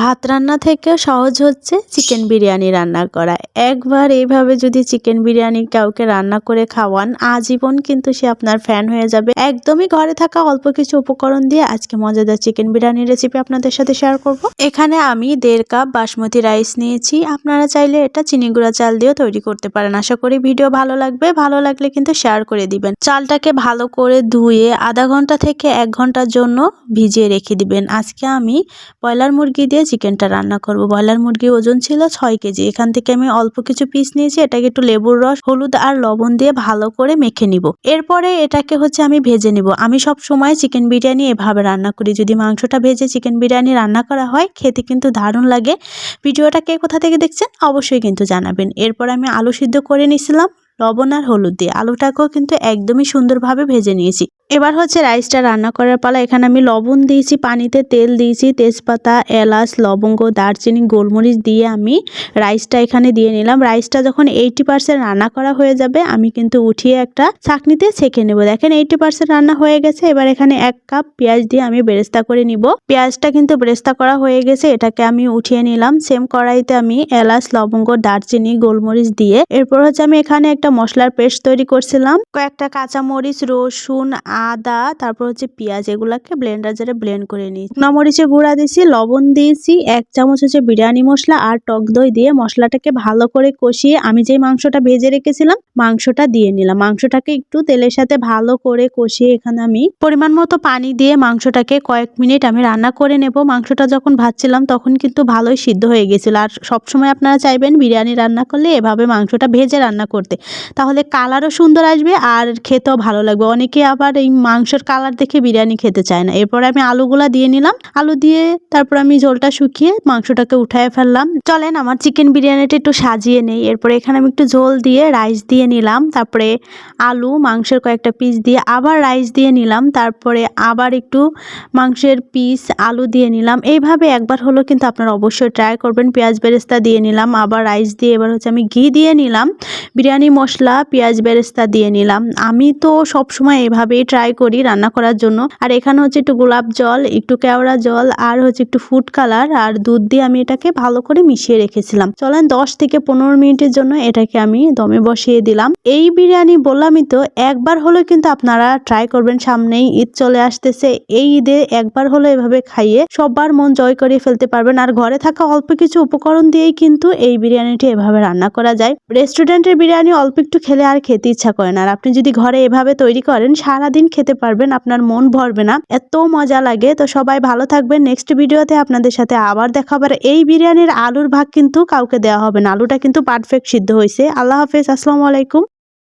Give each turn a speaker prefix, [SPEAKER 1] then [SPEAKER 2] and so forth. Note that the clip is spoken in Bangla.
[SPEAKER 1] ভাত রান্না থেকেও সহজ হচ্ছে চিকেন বিরিয়ানি রান্না করা। একবার এইভাবে যদি চিকেন বিরিয়ানি কাউকে রান্না করে খাওয়ান, আজীবন কিন্তু সে আপনার ফ্যান হয়ে যাবে। একদমই ঘরে থাকা অল্প কিছু উপকরণ দিয়ে আজকে মজাদার চিকেন বিরিয়ানি রেসিপি আপনাদের সাথে শেয়ার করব। এখানে আমি দেড় কাপ বাসমতি রাইস নিয়েছি। আপনারা চাইলে এটা চিনি গুঁড়া চাল দিয়েও তৈরি করতে পারেন। আশা করি ভিডিও ভালো লাগবে। ভালো লাগলে কিন্তু শেয়ার করে দিবেন। চালটাকে ভালো করে ধুয়ে আধা ঘণ্টা থেকে এক ঘণ্টার জন্য ভিজিয়ে রেখে দিবেন। আজকে আমি ব্রয়লার মুরগি দিয়ে চিকেনটা রান্না করব। ব্রয়লার মুরগির ওজন ছিল ছয় কেজি। এখান থেকে আমি অল্প কিছু পিস নিয়েছি। এটাকে একটু লেবুর রস, হলুদ আর লবণ দিয়ে ভালো করে মেখে নিব। এরপরে এটাকে হচ্ছে আমি ভেজে নিব। আমি সব সময় চিকেন বিরিয়ানি এভাবে রান্না করি। যদি মাংসটা ভেজে চিকেন বিরিয়ানি রান্না করা হয়, খেতে কিন্তু দারুণ লাগে। ভিডিওটা কে কোথা থেকে দেখছেন, অবশ্যই কিন্তু জানাবেন। এরপর আমি আলু সিদ্ধ করে নিছিলাম লবণ আর হলুদ দিয়ে। আলুটাকেও কিন্তু একদমই সুন্দরভাবে ভেজে নিয়েছি। এবার হচ্ছে রাইসটা রান্না করার পালা এখানে আমি লবণ দিয়েছি, পানিতে তেল দিয়েছি, তেজপাতা, এলাচ, লবঙ্গ, দারচিনি, গোলমরিচ দিয়ে আমি রাইসটা এখানে দিয়ে নিলাম। রাইসটা যখন এইটি পার্সেন্ট রান্না করা হয়ে যাবে, আমি কিন্তু উঠিয়ে একটা চাকনিতে ছেঁকে নেব। দেখেন এইটি পার্সেন্ট রান্না হয়ে গেছে, এবার এখানে এক কাপ পেঁয়াজ দিয়ে আমি বেরেস্তা করে নিব। পেঁয়াজটা কিন্তু বেরেস্তা করা হয়ে গেছে, এটাকে আমি উঠিয়ে নিলাম। সেম কড়াইতে আমি এলাচ, লবঙ্গ, দারচিনি, গোলমরিচ দিয়ে এরপর হচ্ছে আমি এখানে একটা মশলার পেস্ট তৈরি করছিলাম। কয়েকটা কাঁচামরিচ, রসুন আদা, তারপর হচ্ছে পেঁয়াজ, এগুলাকে ব্লেন্ডার জারে ব্লেন্ড করে নিই মরিচে গুঁড়া দিয়েছি, লবণ দিয়েছি, এক চামচ হচ্ছে বিরিয়ানি মশলা আর টক দই দিয়ে মশলাটাকে ভালো করে কষিয়ে আমি যে মাংসটা ভেজে রেখেছিলাম, মাংসটা দিয়ে নিলাম। মাংসটাকে একটু তেলের সাথে ভালো করে কষিয়ে এখানে আমি পরিমাণ মতো পানি দিয়ে মাংসটাকে কয়েক মিনিট আমি রান্না করে নেব। মাংসটা যখন ভাজছিলাম তখন কিন্তু ভালোই সিদ্ধ হয়ে গেছিল। আর সবসময় আপনারা চাইবেন বিরিয়ানি রান্না করলে এভাবে মাংসটা ভেজে রান্না করতে। তাহলে কালারও সুন্দর আসবে আর খেতেও ভালো লাগবে। অনেকে আবার এই মাংসের কালার দেখে বিরিয়ানি খেতে চায় না। এরপর আমি আলুগুলা দিয়ে নিলাম। আলু দিয়ে তারপর আমি ঝোলটা শুকিয়ে মাংসটাকে উঠায় ফেললাম। চলেন, আমার চিকেন বিরিয়ানিটা একটু সাজিয়ে নেই। এরপরে এখানে আমি একটু ঝোল দিয়ে রাইস দিয়ে নিলাম। তারপরে আলু, মাংসের কয়েকটা পিস দিয়ে আবার রাইস দিয়ে নিলাম। তারপরে আবার একটু মাংসের পিস আলু দিয়ে নিলাম। এইভাবে একবার হলো কিন্তু আপনারা অবশ্যই ট্রাই করবেন। পেঁয়াজ বেরেস্তা দিয়ে নিলাম, আবার রাইস দিয়ে এবার হচ্ছে আমি ঘি দিয়ে নিলাম। বিরিয়ানি মশলা, পেঁয়াজ বেরেস্তা দিয়ে নিলাম। আমি তো সবসময় এভাবেই এভাবেই ট্রাই করি রান্না করার জন্য। আর এখানে হচ্ছে একটু গোলাপ জল, একটু কেওড়া জল, আর হচ্ছে একটু ফুড কালার আর দুধ দিয়ে আমি এটাকে ভালো করে মিশিয়ে রেখেছিলাম। চলেন দশ থেকে পনেরো মিনিটের জন্য এটাকে আমি দমে বসিয়ে দিলাম। এই বিরিয়ানি বললামই তো, একবার হলেও কিন্তু আপনারা ট্রাই করবেন সামনেই, ঈদ চলে আসতেছে, এই ঈদে একবার হলো এভাবে খাইয়ে সবার মন জয় করে ফেলতে পারবেন। আর ঘরে থাকা অল্প কিছু উপকরণ দিয়েই কিন্তু এই বিরিয়ানিটি এভাবে রান্না করা যায়। রেস্টুরেন্টের বিরিয়ানি অল্প একটু খেলে আর খেতে ইচ্ছা করে না। আর আপনি যদি ঘরে এভাবে তৈরি করেন, সারাদিন খেতে পারবেন, আপনার মন ভরবে না। এত মজা লাগে। তো সবাই ভালো থাকবেন। নেক্সট ভিডিওতে আপনাদের সাথে আবার দেখাবার এই বিরিয়ানির আলুর ভাগ কিন্তু কাউকে দেওয়া হবে না। আলুটা কিন্তু পারফেক্ট সিদ্ধ হয়েছে। আল্লাহ হাফেজ। আসসালামু আলাইকুম।